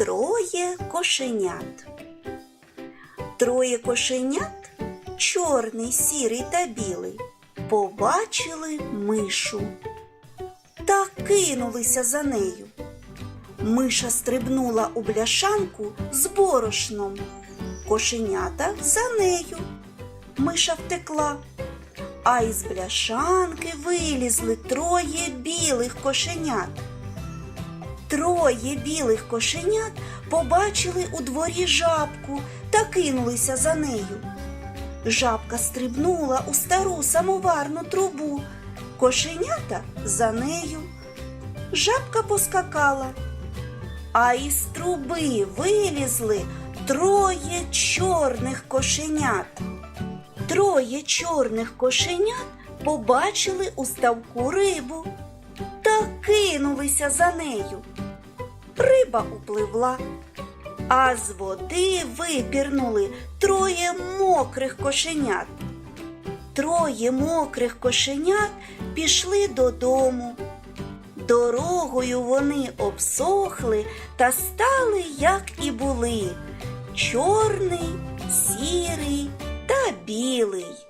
Троє кошенят. Троє кошенят, чорний, сірий та білий, побачили мишу та кинулися за нею. Миша стрибнула у бляшанку з борошном. Кошенята за нею. Миша втекла. А із бляшанки вилізли троє білих кошенят. Троє білих кошенят побачили у дворі жабку та кинулися за нею. Жабка стрибнула у стару самоварну трубу, кошенята за нею. Жабка поскакала, а із труби вилізли троє чорних кошенят. Троє чорних кошенят побачили у ставку рибу кинулися за нею. Риба upливла, а з води випірнули троє мокрих кошенят. Троє мокрих кошенят пішли додому. Дорогою вони обсохли та стали, як і були, чорний, сірий та білий.